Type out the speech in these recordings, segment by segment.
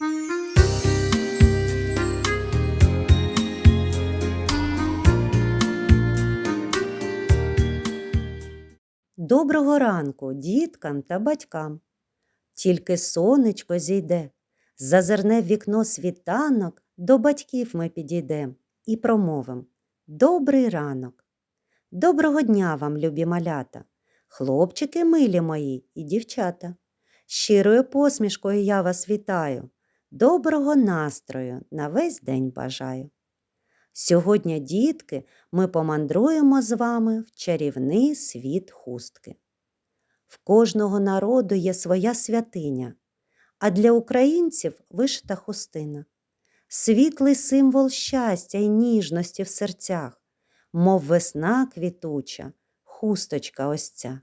Доброго ранку діткам та батькам. Тільки сонечко зійде, зазирне в вікно світанок, до батьків ми підійдем і промовим Добрий ранок. Доброго дня вам, любі малята, хлопчики милі мої і дівчата. Щирою посмішкою я вас вітаю. Доброго настрою на весь день бажаю. Сьогодні, дітки, ми помандруємо з вами в чарівний світ хустки. В кожного народу є своя святиня, а для українців вишита хустина. Світлий символ щастя і ніжності в серцях, мов весна квітуча, хусточка ось ця.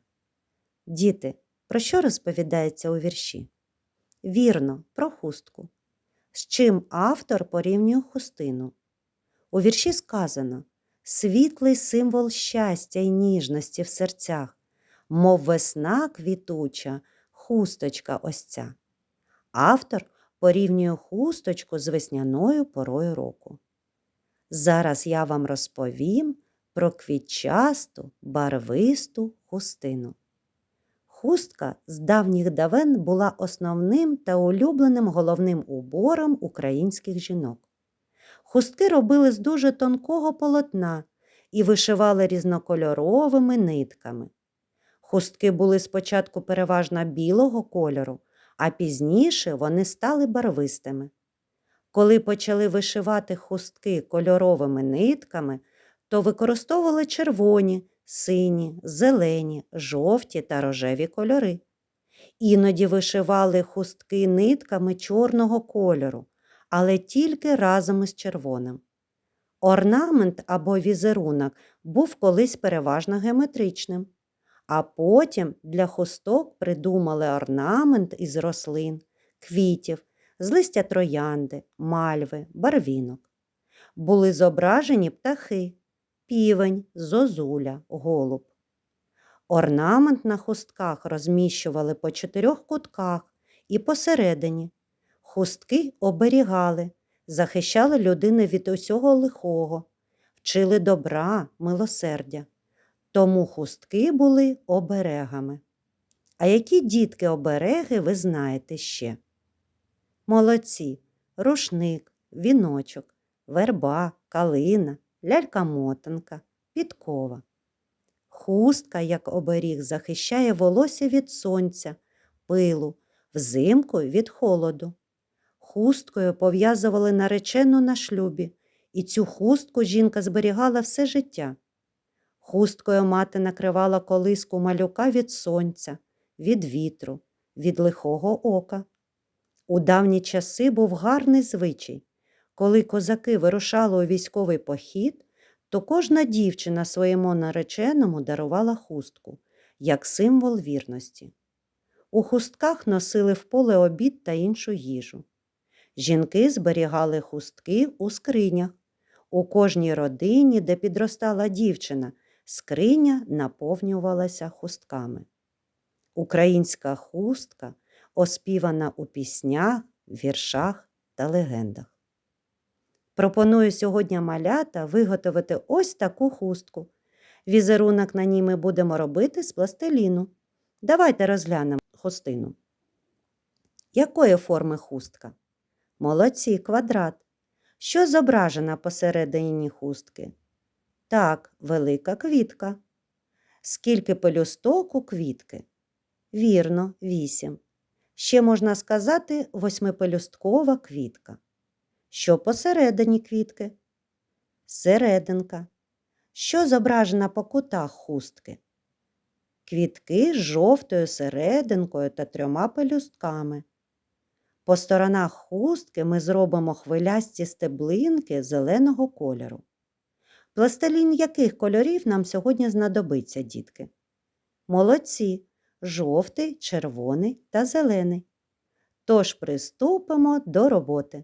Діти, про що розповідається у вірші? Вірно, про хустку. З чим автор порівнює хустину? У вірші сказано світлий символ щастя і ніжності в серцях, мов весна квітуча, хусточка ось ця. Автор порівнює хусточку з весняною порою року. Зараз я вам розповім про квітчасту, барвисту хустину. Хустка з давніх давен була основним та улюбленим головним убором українських жінок. Хустки робили з дуже тонкого полотна і вишивали різнокольоровими нитками. Хустки були спочатку переважно білого кольору, а пізніше вони стали барвистими. Коли почали вишивати хустки кольоровими нитками, то використовували червоні, сині, зелені, жовті та рожеві кольори. Іноді вишивали хустки нитками чорного кольору але тільки разом із червоним. Орнамент або візерунок був колись переважно геометричним, а потім для хусток придумали орнамент із рослин, квітів, з листя троянди, мальви, барвінок. Були зображені птахи, півень, зозуля, голуб. Орнамент на хустках розміщували по чотирьох кутках і посередині, Хустки оберігали, захищали людину від усього лихого, вчили добра, милосердя. Тому хустки були оберегами. А які дітки обереги ви знаєте ще? Молодці, рушник, віночок, верба, калина, лялька-мотанка, підкова. Хустка, як оберіг, захищає волосся від сонця, пилу, взимку від холоду хусткою пов'язували наречену на шлюбі, і цю хустку жінка зберігала все життя. Хусткою мати накривала колиску малюка від сонця, від вітру, від лихого ока. У давні часи був гарний звичай. Коли козаки вирушали у військовий похід, то кожна дівчина своєму нареченому дарувала хустку, як символ вірності. У хустках носили в поле обід та іншу їжу. Жінки зберігали хустки у скринях. У кожній родині, де підростала дівчина, скриня наповнювалася хустками. Українська хустка оспівана у піснях, віршах та легендах. Пропоную сьогодні малята виготовити ось таку хустку. Візерунок на ній ми будемо робити з пластиліну. Давайте розглянемо хустину. Якої форми хустка? Молодці квадрат. Що зображено посередині хустки? Так, велика квітка. Скільки пелюсток у квітки? Вірно, вісім. Ще можна сказати восьмипелюсткова квітка. Що посередині квітки? Серединка. Що зображено по кутах хустки? Квітки з жовтою серединкою та трьома пелюстками. По сторонах хустки ми зробимо хвилясті стеблинки зеленого кольору. Пластилін яких кольорів нам сьогодні знадобиться, дітки? Молодці, жовтий, червоний та зелений. Тож приступимо до роботи.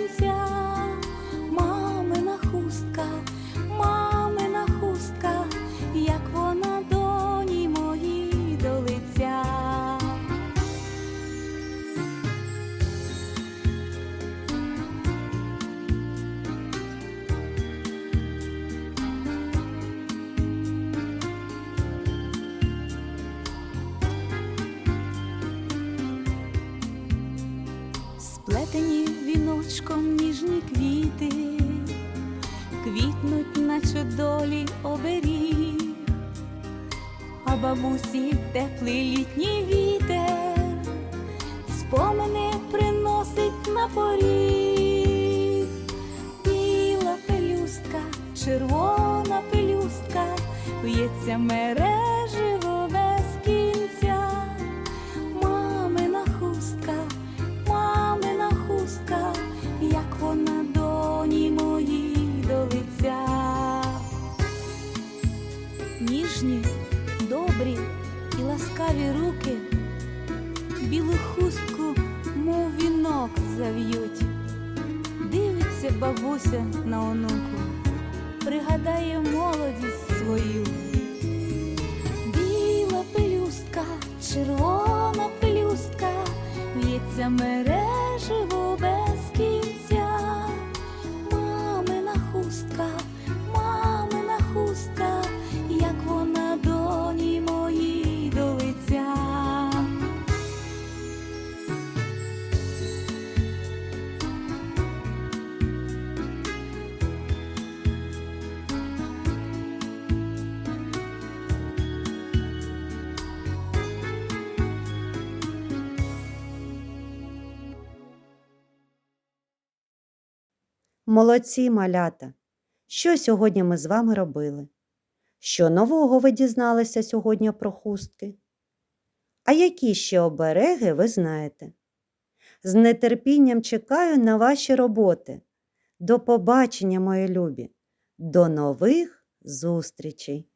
Сплетені віночком ніжні квіти, квітнуть, наче долі оберіг, а бабусі теплий літній вітер, спомини приносить на поріг, біла пелюстка, червона пелюстка, в'ється мереживо зав'ють. Дивиться бабуся на онуку, пригадає молодість свою. Біла пелюстка, червона пелюстка, в'ється мереживо без Молодці, малята! Що сьогодні ми з вами робили? Що нового ви дізналися сьогодні про хустки? А які ще обереги ви знаєте? З нетерпінням чекаю на ваші роботи. До побачення, мої любі! До нових зустрічей!